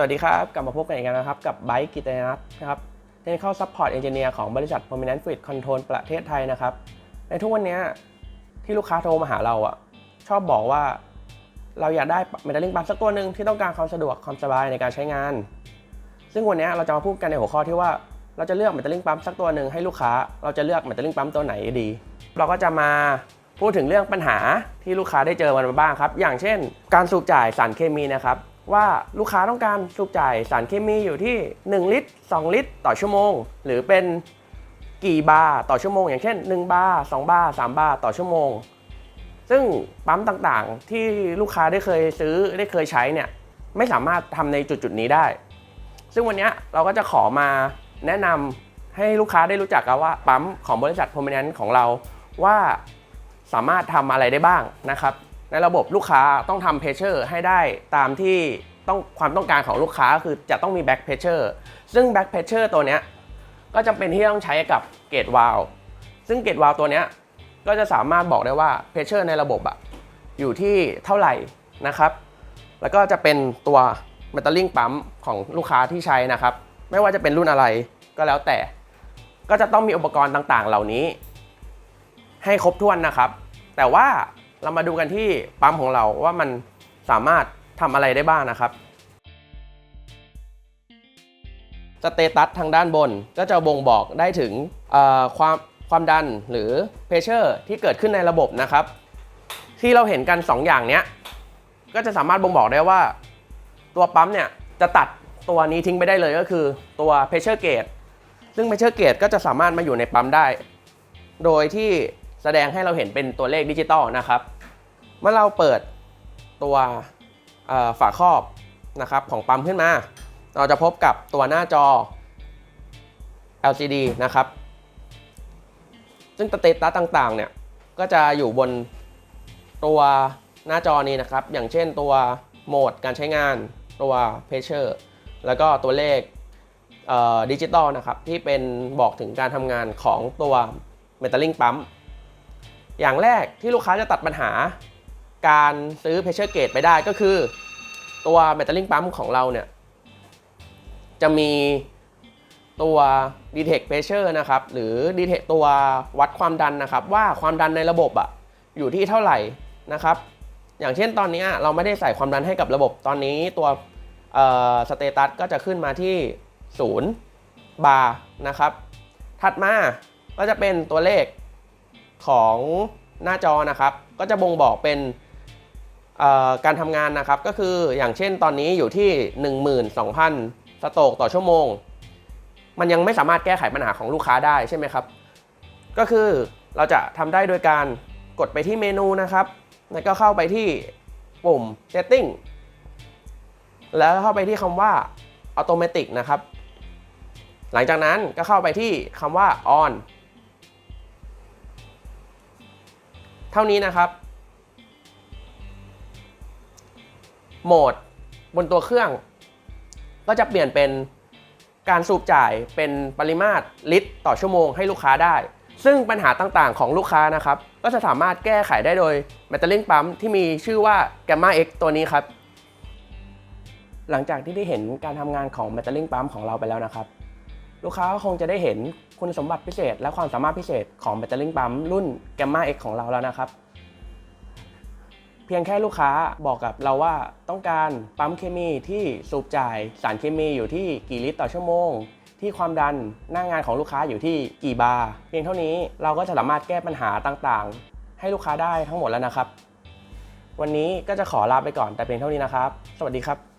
สวัสดีครับ กลับมาพบกันอีกแล้วนะครับ กับไบค์กิตนัทนะครับ Technical Support Engineer ของบริษัท Prominent Fluid Control ประเทศไทยนะครับ ในทุกวันนี้ที่ลูกค้าโทรมาหาเราอะชอบบอกว่าเราอยากได้ Metalink Pump สักตัวหนึ่งที่ต้องการความสะดวกความสบายในการใช้งาน ซึ่งวันนี้เราจะมาพูดกันในหัวข้อที่ว่าเราจะเลือก Metalink Pump สักตัวหนึ่งให้ลูกค้าเราจะเลือก Metalink Pump ตัวไหนดี เราก็จะมาพูดถึงเรื่องปัญหาที่ลูกค้าได้เจอมันมาบ้างครับ อย่างเช่น การสูบจ่ายสารเคมีนะครับ ว่าลูกค้าต้องการสูบจ่ายสารเคมีอยู่ที่ 1 ลิตร 2 ลิตร ต่อชั่วโมง หรือเป็นกี่บาร์ต่อชั่วโมง อย่างเช่น 1 บาร์2บาร์3บาร์ต่อชั่วโมง ซึ่งปั๊มต่างๆ ที่ลูกค้าได้เคยซื้อได้เคยใช้เนี่ยไม่สามารถทำในจุดๆนี้ได้ ซึ่งวันนี้เราก็จะขอมาแนะนำให้ลูกค้าได้รู้จักกันว่าปั๊มของบริษัท Prominent ของเราว่าสามารถทำอะไรได้บ้างนะครับ ในระบบลูกค้าต้องทำเพชเชอร์ให้ได้ตามที่ต้องความต้องการของลูกค้าคือจะต้องมีแบ็กเพชเชอร์ซึ่งแบ็กเพชเชอร์ตัวเนี้ยก็จำเป็นที่ต้องใช้กับเกตวาลซึ่งเกตวาลตัวเนี้ยก็จะสามารถบอกได้ว่าเพชเชอร์ในระบบอะอยู่ที่เท่าไหร่นะครับ แล้วก็จะเป็นตัว m e t a l l i n g ปั๊มของลูกค้าที่ใช้นะครับ ไม่ว่าจะเป็นรุ่นอะไรก็แล้วแต่ ก็จะต้องมีอุปกรณ์ต่างๆ เหล่านี้ ให้ครบถ้วนนะครับ แต่ว่า เรามาดูกันที่ปั๊มของเราว่ามันสามารถทำอะไรได้บ้างนะครับสเตตัสทางด้านบนก็จะบ่งบอกได้ถึงความความดันหรือเพชเชอร์ที่เกิดขึ้นในระบบนะครับ ที่เราเห็นกัน 2 อย่างเนี้ยก็จะสามารถบ่งบอกได้ว่า ตัวปั๊มเนี่ยจะตัดตัวนี้ทิ้งไปได้เลยก็คือตัว pressure gauge ซึ่ง pressure gauge ก็จะสามารถมาอยู่ในปั๊มได้ โดยที่ แสดงให้เราเห็นเป็นตัวเลขดิจิตอลนะครับ เมื่อเราเปิดตัวฝาครอบนะครับของปั๊มขึ้นมา เราจะพบกับตัวหน้าจอ LCD นะครับ ซึ่งสเตตัสต่างๆ เนี่ยก็จะอยู่บนตัวหน้าจอนี้นะครับ อย่างเช่นตัวโหมดการใช้งานตัวเพชเชอร์แล้วก็ตัวเลขดิจิตอลนะครับ ที่เป็นบอกถึงการทำงานของตัว m e t a l l i n g ปั๊ม อย่างแรกที่ลูกค้าจะตัดปัญหา การซื้อ pressure gauge ไปได้ก็คือ ตัว m e t a l l i n g ปั๊มของเราเนี่ย จะมีตัว detect pressure นะครับ หรือ detect ตัววัดความดันนะครับ ว่าความดันในระบบอะอยู่ที่เท่าไหร่นะครับ อย่างเช่นตอนนี้เราไม่ได้ใส่ความดันให้กับระบบตอนนี้ตัวสเตตัสก็จะขึ้นมาที่ 0 บาร์นะครับ ถัดมาก็จะเป็นตัวเลข ของหน้าจอนะครับ ก็จะบ่งบอกเป็นการทำงานนะครับ ก็คืออย่างเช่นตอนนี้อยู่ที่ 12,000 สโตกต่อชั่วโมง มันยังไม่สามารถแก้ไขปัญหาของลูกค้าได้ใช่ไหมครับ ก็คือเราจะทำได้โดยการกดไปที่เมนูนะครับ แล้วก็เข้าไปที่ปุ่ม setting แล้วเข้าไปที่คำว่า automatic นะครับ หลังจากนั้นก็เข้าไปที่คำว่า on เท่านี้นะครับ โหมดบนตัวเครื่อง ก็จะเปลี่ยนเป็นการสูบจ่ายเป็นปริมาตรลิตรต่อชั่วโมงให้ลูกค้าได้ ซึ่งปัญหาต่างๆของลูกค้านะครับ ก็จะสามารถแก้ไขได้โดย m e t a l l i n g ปั๊มที่มีชื่อว่า Gamma X ตัวนี้ครับ หลังจากที่ได้เห็นการทำงานของ m e t a l l i n g ปั๊มของเราไปแล้วนะครับ ลูกค้าก็คงจะได้เห็น คุณสมบัติพิเศษ และความสามารถพิเศษของ m e t a l l i n g ปั๊มรุ่น Gamma X ของเราแล้วนะครับ เพียงแค่ลูกค้าบอกกับเราว่าต้องการปั๊มเคมีที่สูบจ่ายสารเคมีอยู่ที่กี่ลิตรต่อชั่วโมง ที่ความดันหน้างานของลูกค้าอยู่ที่กี่บาร์เพียงเท่านี้เราก็จะสามารถแก้ปัญหาต่างๆ ให้ลูกค้าได้ทั้งหมดแล้วนะครับ วันนี้ก็จะขอลาไปก่อนแต่เพียงเท่านี้นะครับ สวัสดีครับ